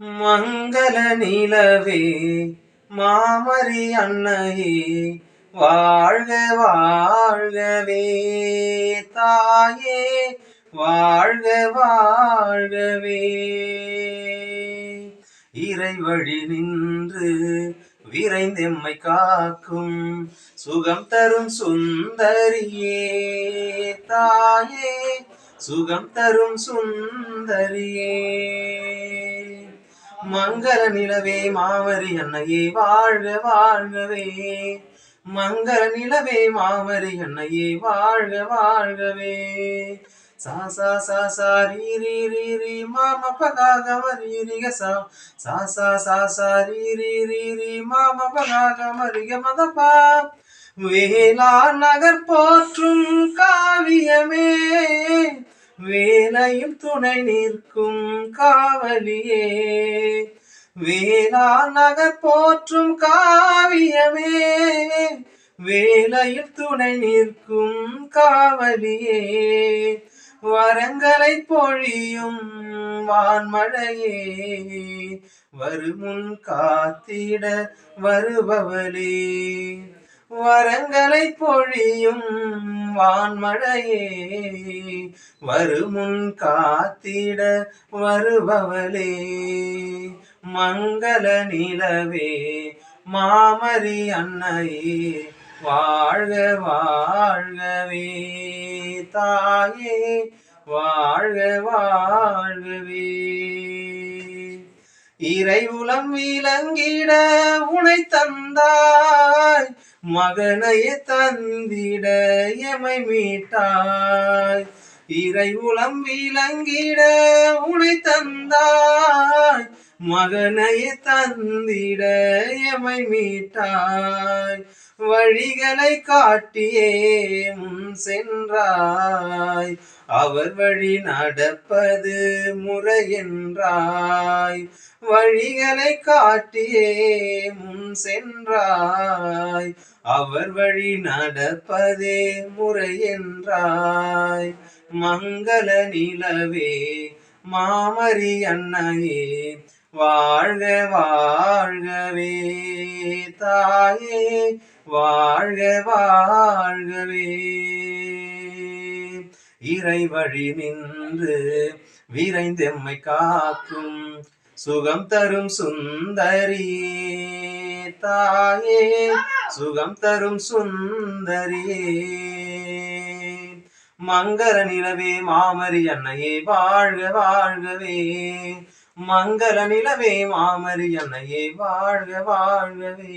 மங்கள நிலவே மாமரி அன்னையே வாழ்க வாழ்கவே தாயே வாழ்க வாழ்கவே. இறை வழி நின்று விரைந்தெம்மை காக்கும் சுகம் தரும் சுந்தரியே தாயே சுகம் தரும் சுந்தரியே. மங்கள நிலவே மாமரி அன்னையே வாழ்க வாழ்கவே. மங்கள நிலவே மாமரி அன்னையே வாழ்க வாழ்கவே. சா சா சா சா ரீ ரீ ரீ ரீ மாம பகாக மரீரிக சா. சா சா சா சா ரீ ரீ ரீ ரீ மாம பகாகம ரிக மதப்பா வேளா நகர் போற்றும் காவியமே. வேலையும் துணை நிற்கும் காவலியே. வேளா நகர் போற்றும் காவியமே. வேலையில் துணை நிற்கும் காவலியே. வரங்களை பொழியும் வான்மழையே. வருமுன் காத்திட வருபவளே. வரங்களை பொழியும் வான்மழையே வருமுன் காத்திட வருபவளே. மங்கள நிலவே மாமரி அன்னையே வாழ்க வாழ்கவே. தாயே வாழ்க வாழ்கவே. இறை உலம் விளங்கிட உனை தந்தாய். மகனையே தந்திட எமை மீட்டாய். இறை உலம் விளங்கிட உனை தந்தாய். மகனை தந்திட எமை மீட்டாய். வழிகளை காட்டியே முன் சென்றாய். அவர் வழி நடப்பது முறையென்றாய் வழிகளை காட்டியே முன் சென்றாய். அவர் வழி நடப்பதே முறையென்றாய் மங்கள நிலவே மாமரி அன்னையே வாழ்க வாழ்கவே தாயே வாழ்க வாழ்கவே இறை வழி நின்று விரைந்தெம்மை காக்கும் சுகம் தரும் சுந்தரி தாயே சுகம் தரும் சுந்தரி. மங்கர நிலவே மாமரி அன்னையே வாழ்க வாழ்கவே மங்கள நிலவே மாமரி வாழ்க வாழ்கவே.